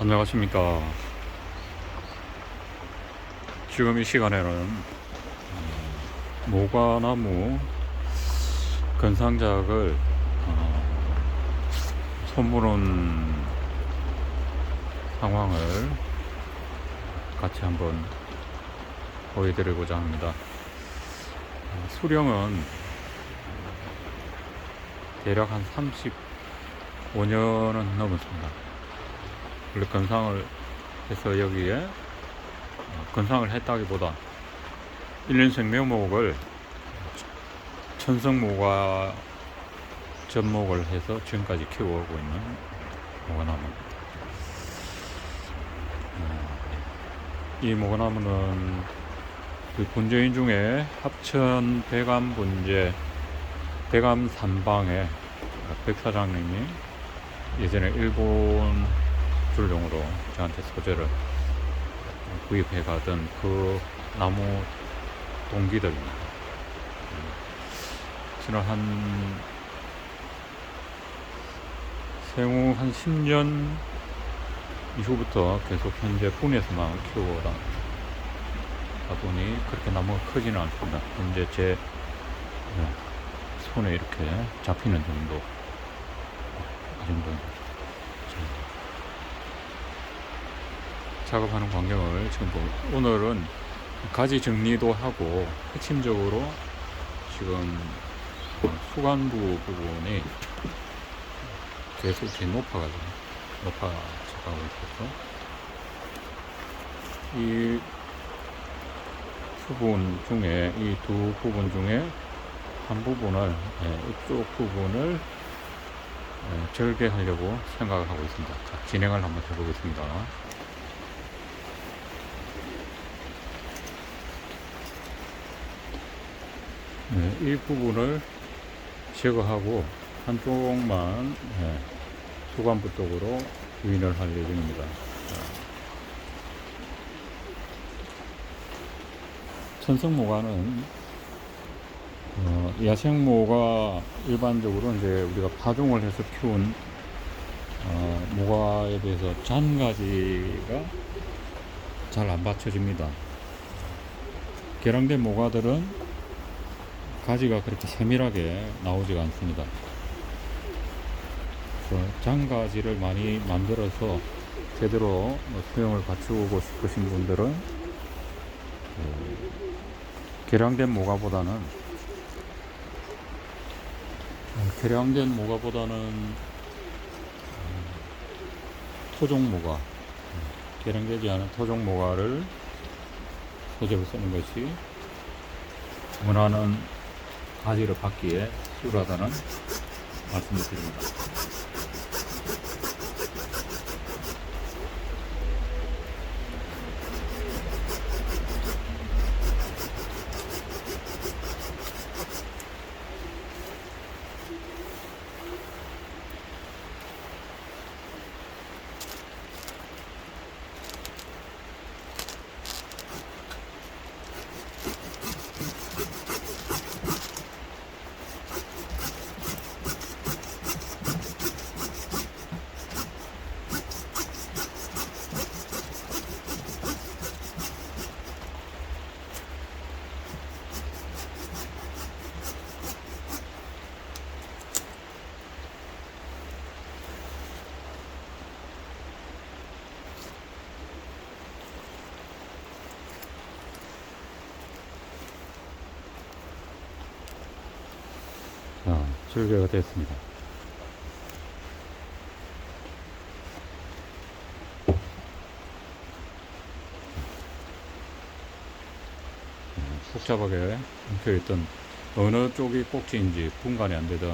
안녕하십니까. 지금 이 시간에는 음, 모과나무 건상작을 어, 손보는 상황을 같이 한번 보여드리고자 합니다. 어, 수령은 대략 한 35년은 넘었습니다. 원래 건상을 해서 여기에 어, 건상을 했다기보다 1년 생명목을 천성모가 접목을 해서 지금까지 키워오고 있는 모과나무입니다. 어, 이 모과나무는 그 분재인 중에 합천 대감 분재 대감 산방에 백 사장님이 예전에 일본 줄용으로 저한테 소재를 구입해 가던 그 나무 동기들입니다. 지난 한 생후 한 10년 이후부터 계속 현재 분에서만 키워라 보니 그렇게 나무가 크지는 않습니다. 현재 제 네, 손에 이렇게 잡히는 정도 이 정도 작업하는 광경을 지금 보고 오늘은 가지 정리도 하고 핵심적으로 지금 어, 수간부 부분이 계속 이렇게 높아가지고 높아져가고 있어서 이 부분 중에 이 두 부분 중에 한 부분을 예, 이쪽 부분을 예, 절개하려고 생각을 하고 있습니다. 자, 진행을 한번 해보겠습니다. 네, 이 부분을 제거하고 한쪽만 예, 수관부 쪽으로 유인을 할 예정입니다. 천성모가는 어, 야생모가 일반적으로 이제 우리가 파종을 해서 키운 어, 모가에 비해서 잔가지가 잘 안 받쳐집니다. 개량된 모가들은 가지가 그렇게 세밀하게 나오지가 않습니다. 그래서 장가지를 많이 만들어서 제대로 수영을 갖추고 싶으신 분들은 그 개량된 모가보다는 어, 개량된 모가보다는 음, 토종 모가 음, 개량되지 않은 토종 모가를 소재로 쓰는 것이 원하는 가지를 받기에 수월하다는 말씀을 드립니다. 자, 절개가 됐습니다. 음, 복잡하게 엉켜있던 어느 쪽이 꼭지인지 분간이 안 되던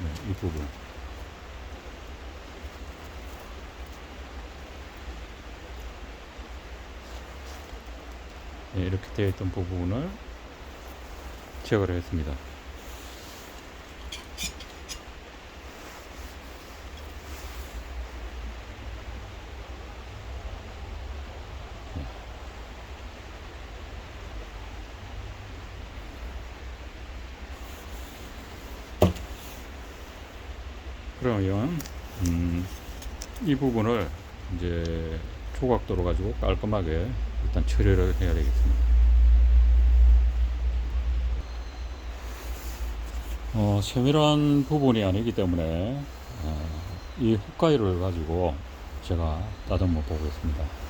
네, 이 부분. 네, 이렇게 되어 있던 부분을 제거를 했습니다. 그러면 음, 이 부분을 이제 조각도로 가지고 깔끔하게 일단 처리를 해야 되겠습니다. 어, 세밀한 부분이 아니기 때문에 어, 이 훅가위를 가지고 제가 다듬어 보겠습니다.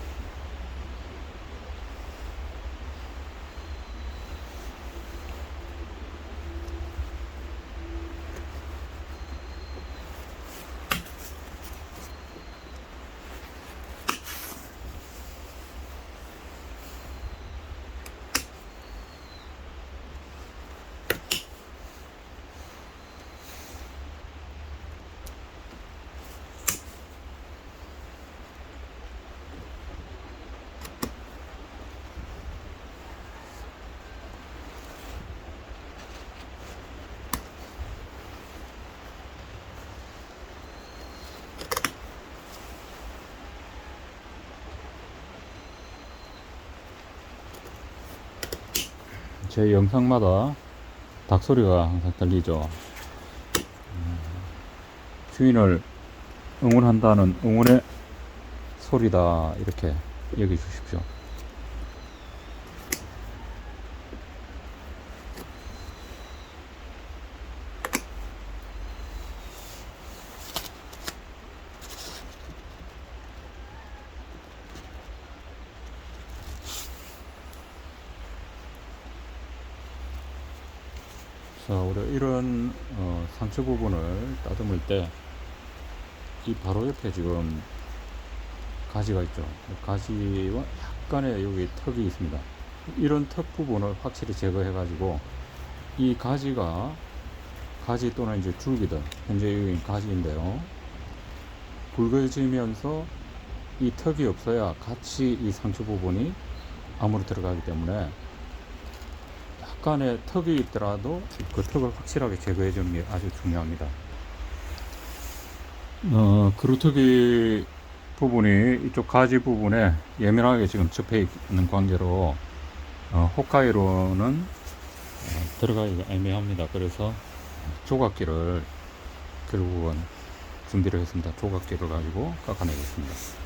제 영상마다 닭 소리가 항상 들리죠. 음, 주인을 응원한다는 응원의 소리다 이렇게 여기 주십시오. 자, 우리 이런 어, 상처 부분을 따듬을 때 이 바로 옆에 지금 가지가 있죠. 가지와 약간의 여기 턱이 있습니다. 이런 턱 부분을 확실히 제거해 가지고 이 가지가 가지 또는 이제 줄기들 현재 여기 가지인데요. 붉어지면서 이 턱이 없어야 같이 이 상처 부분이 암으로 들어가기 때문에 약간의 턱이 있더라도 그 턱을 확실하게 제거해 주는 게 아주 중요합니다. 어, 그루터기 부분이 이쪽 가지 부분에 예민하게 지금 접해 있는 관계로 어, 홋카이로는 어, 들어가기가 애매합니다. 그래서 조각기를 결국은 준비를 했습니다. 조각기를 가지고 깎아내겠습니다.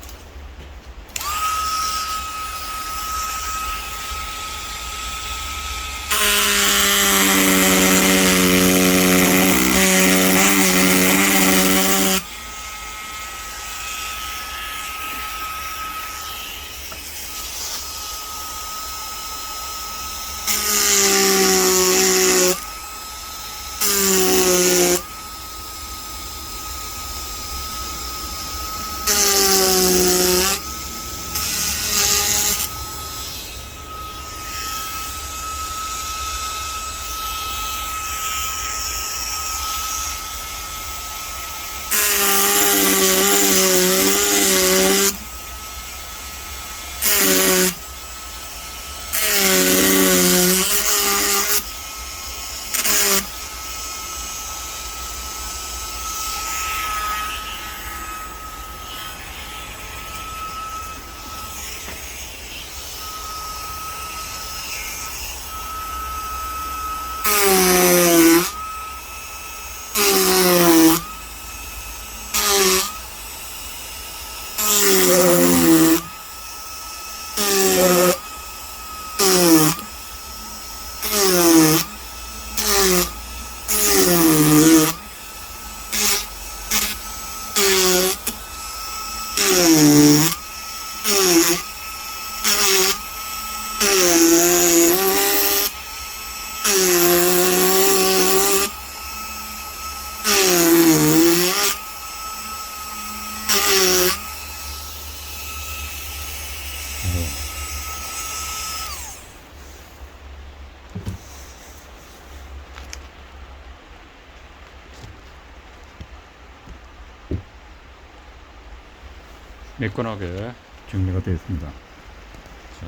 매끈하게 정리가 되어 있습니다. 자,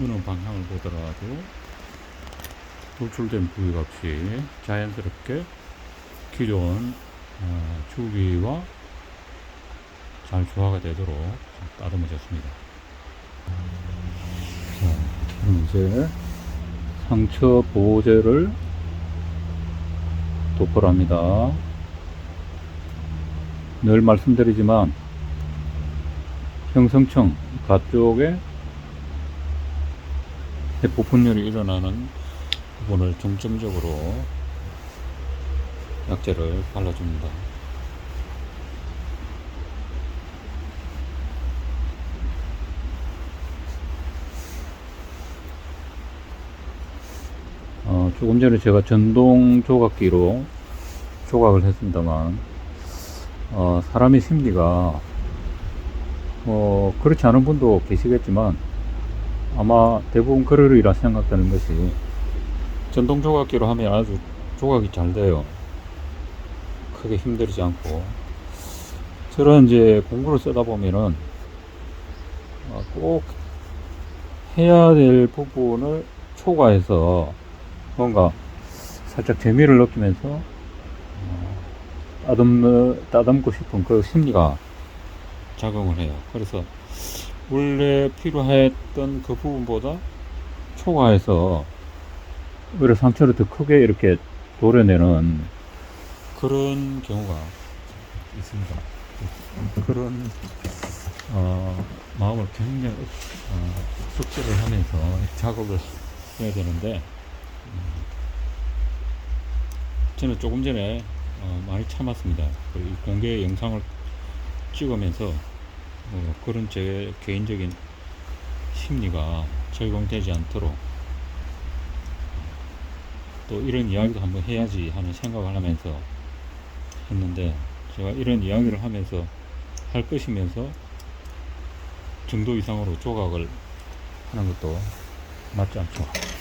어느 방향을 보더라도 돌출된 부위가 없이 자연스럽게 기존 어, 주기와 잘 조화가 되도록 따듬어졌습니다. 이제 상처 보호제를 도포합니다. 늘 말씀드리지만 형성층 가쪽에 세포 분열이 일어나는 부분을 중점적으로 약재를 발라줍니다. 어, 조금 전에 제가 전동 조각기로 조각을 했습니다만 어, 사람의 심리가 어, 그렇지 않은 분도 계시겠지만 아마 대부분 그러리라 생각되는 것이 전동 조각기로 하면 아주 조각이 잘 돼요. 크게 힘들지 않고 저런 이제 공구를 쓰다 보면은 어, 꼭 해야 될 부분을 초과해서 뭔가 살짝 재미를 느끼면서 어, 따듬, 따듬고 싶은 그 심리가 작용을 해요. 그래서 원래 필요했던 그 부분보다 초과해서 오히려 상처를 더 크게 이렇게 도려내는 그런 경우가 있습니다. 그런 어, 마음을 굉장히 어, 숙제를 하면서 작업을 해야 되는데 음, 저는 조금 전에 어, 많이 참았습니다. 공개 영상을 찍으면서 어, 그런 제 개인적인 심리가 적용되지 않도록 또 이런 이야기도 한번 해야지 하는 생각을 하면서 했는데 제가 이런 이야기를 하면서 할 것이면서 정도 이상으로 조각을 하는 것도 맞지 않죠.